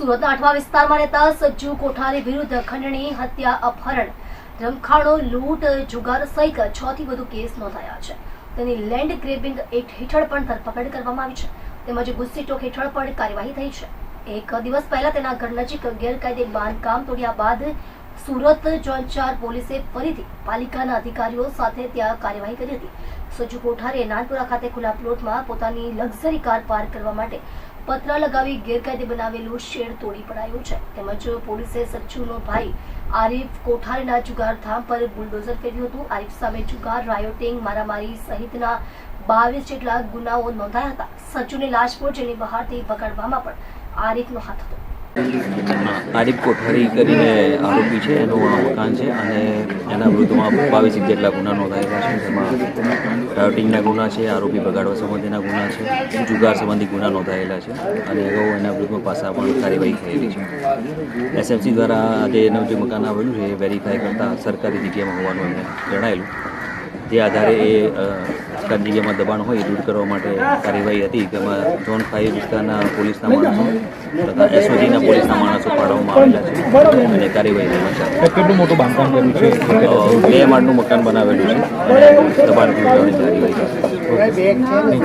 સુરતના અઠવા વિસ્તારમાં રહેતા સજ્જુ કોઠારી વિરુદ્ધ ખંડણી, હત્યા, અપહરણ, રમખાણો, લૂંટ, જુગાર સહિત છ થી વધુ કેસ નોંધાયા છે. તેની લેન્ડ ગ્રેબિંગ એક્ટ હેઠળ પણ ધરપકડ કરવામાં આવી છે. તેમજ ગુસ્સીટોક હેઠળ પણ કાર્યવાહી થઈ છે. એક દિવસ પહેલા તેના ઘર નજીક ગેરકાયદે બાંધકામ તોડ્યા બાદ સુરત જોન ચાર પોલીસે ફરીથી પાલિકાના અધિકારીઓ સાથે ત્યાં કાર્યવાહી કરી હતી. સજ્જુ કોઠારીએ નાનપુરા ખાતે ખુલ્લા પ્લોટમાં પોતાની લક્ઝરી કાર પાર્ક કરવા માટે પતરા લગાવી ગેરકાયદે બનાવેલું શેડ તોડી પડાયું છે. તેમજ પોલીસે સચ્છુનો ભાઈ આરીફ કોઠારીના જુગાર ધામ પર બુલડોઝર ફેર્યું હતું. આરીફ સામે જુગાર, રાયોટિંગ, મારામારી સહિતના બાવીસ જેટલા ગુનાઓ નોંધાયા હતા. સચ્ચુની લાશ પર જેની બહારથી પકડવામાં પણ આરીફનો હાથ હતો. આરીફ કોઠારી કરીને આરોપી છે, એનું આ મકાન છે અને એના વિરુદ્ધમાં બાવીસ જેટલા ગુના નોંધાયેલા છે. જેમાં રાઉટિંગના ગુના છે, આરોપી બગાડવા સંબંધીના ગુના છે, જુગાર સંબંધી ગુના નોંધાયેલા છે અને અગાઉ એના વિરુદ્ધમાં પાસા પણ કાર્યવાહી થયેલી છે. એસએમસી દ્વારા આજે એનું જે મકાન આવેલું છે, એ વેરીફાઈ કરતાં સરકારી જગ્યામાં હોવાનું એમને જણાયેલું. જે આધારે એ સરકારી જગ્યામાં દબાણ હોય દૂર કરવા માટે કાર્યવાહી હતી તેમાં ઝોન ફાઈવ વિસ્તારના પોલીસના માણસો તથા એસઓજીના પોલીસના માણસો પાડવામાં આવેલા છે. અને કાર્યવાહી કેટલું મોટું બાંધકામ કર્યું છે? બે માળનું મકાન બનાવેલું છે. અને દબાણ દૂર કરવાની કાર્યવાહી